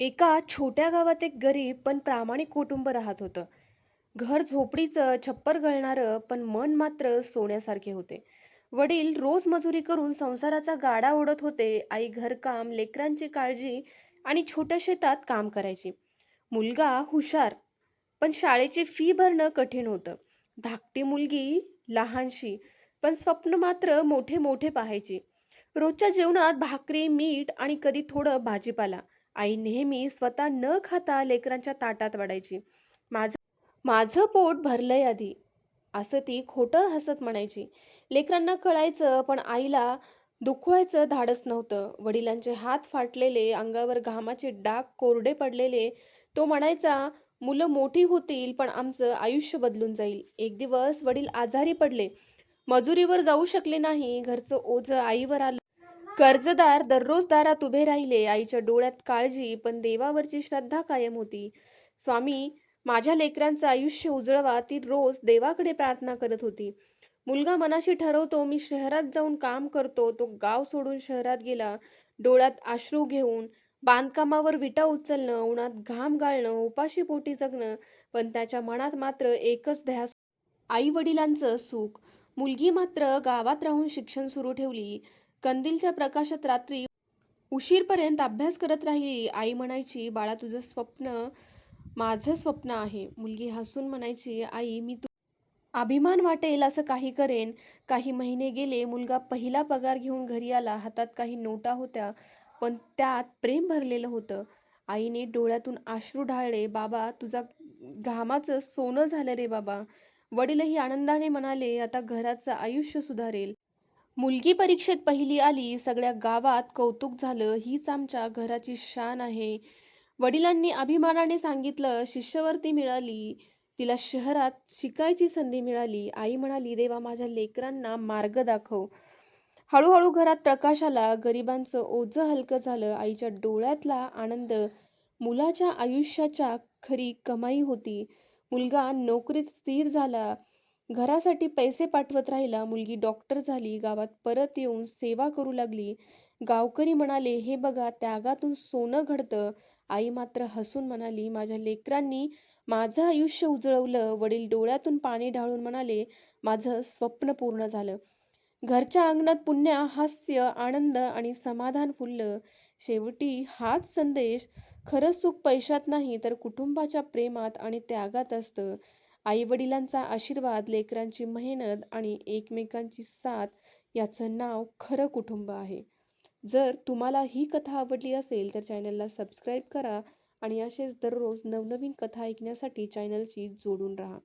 एका छोट्या गावात एक गरीब पण प्रामाणिक कुटुंब राहत होतं. घर झोपडीचं, छप्पर गळणारं, पण मन मात्र सोन्यासारखे होते. वडील रोज मजुरी करून संसाराचा गाडा ओढत होते. आई घरकाम, लेकरांची काळजी आणि छोट्या शेतात काम करायची. मुलगा हुशार, पण शाळेची फी भरणं कठीण होतं. धाकटी मुलगी लहानशी, पण स्वप्न मात्र मोठे मोठे पाहायची. रोजच्या जेवणात भाकरी, मीठ आणि कधी थोडं भाजीपाला. आई नेहमी स्वतः न खाता लेकरांच्या ताटात वाढायची. माझं माझं पोट भरलंय आधी, असं ती खोटं हसत म्हणायची. लेकरांना कळायचं, पण आईला दुखवायचं धाडस नव्हतं. वडिलांचे हात फाटलेले, अंगावर घामाचे डाग कोरडे पडलेले. तो म्हणायचा, मुलं मोठी होतील, पण आमचं आयुष्य बदलून जाईल. एक दिवस वडील आजारी पडले. मजुरीवर जाऊ शकले नाही. घरचं ओझं आईवर आलं. कर्जदार दररोज दारात उभे राहिले. आईच्या डोळ्यात काळजी, पण देवावरची श्रद्धा कायम होती. स्वामी, माझ्या लेकरांचं आयुष्य उजळवा, ती रोज देवाकडे प्रार्थना करत होती. मुलगा मनाशी ठरवतो, मी शहरात जाऊन काम करतो. तो गाव सोडून शहरात गेला. डोळ्यात आश्रू घेऊन. बांधकामावर विटा उचलणं, उन्हात घाम गाळणं, उपाशी पोटी जगणं. पण त्याच्या मनात मात्र एकच ध्यास आई वडिलांचं सुख. मुलगी मात्र गावात राहून शिक्षण सुरू ठेवली. कंदीलच्या प्रकाशात रात्री उशीरपर्यंत अभ्यास करत राहिली. आई म्हणायची, बाळा तुझं स्वप्न माझं स्वप्न आहे. मुलगी हसून म्हणायची, आई मी तू अभिमान वाटेल असं काही करेन. काही महिने गेले. मुलगा पहिला पगार घेऊन घरी आला. हातात काही नोटा होत्या, पण त्यात प्रेम भरलेलं होतं. आईने डोळ्यातून अश्रू ढाळले. बाबा, तुझा घामाचं सोनं झालं रे बाबा. वडीलही आनंदाने म्हणाले, आता घराचं आयुष्य सुधारेल. मुलगी परीक्षेत पहिली आली. सगळ्या गावात कौतुक झालं. हीच आमच्या घराची शान आहे. वडिलांनी अभिमानाने सांगितलं, शिष्यवृत्ती मिळाली. तिला शहरात शिकायची संधी मिळाली. आई म्हणाली, देवा माझ्या लेकरांना मार्ग दाखव. हळूहळू घरात प्रकाश आला. गरिबांचं ओझं हलकं झालं. आईच्या डोळ्यातला आनंद मुलाच्या आयुष्याच्या खरी कमाई होती. मुलगा नोकरीत स्थिर झाला. घरासाठी पैसे पाठवत राहिला. मुलगी डॉक्टर झाली. गावात परत येऊन सेवा करू लागली. गावकरी म्हणाले, हे बघा त्यागातून सोनं घडतं. आई मात्र हसून म्हणाली, माझ्या लेकरांनी माझं आयुष्य उजळवलं. वडील डोळ्यातून पाणी ढाळून म्हणाले, माझं स्वप्न पूर्ण झालं. घरच्या अंगणात पुन्हा हास्य, आनंद आणि समाधान फुललं. शेवटी हाच संदेश, खरं सुख पैशात नाही, तर कुटुंबाच्या प्रेमात आणि त्यागात असतं. आई-वडिलांचा आशीर्वाद, लेकरांची मेहनत आणि एकमेकांची साथ याचं नाव खरं कुटुंब आहे. जर तुम्हाला ही कथा आवडली असेल तर चॅनलला सबस्क्राईब करा आणि असेच दररोज नवनवीन कथा ऐकण्यासाठी चॅनलशी जोडून राहा.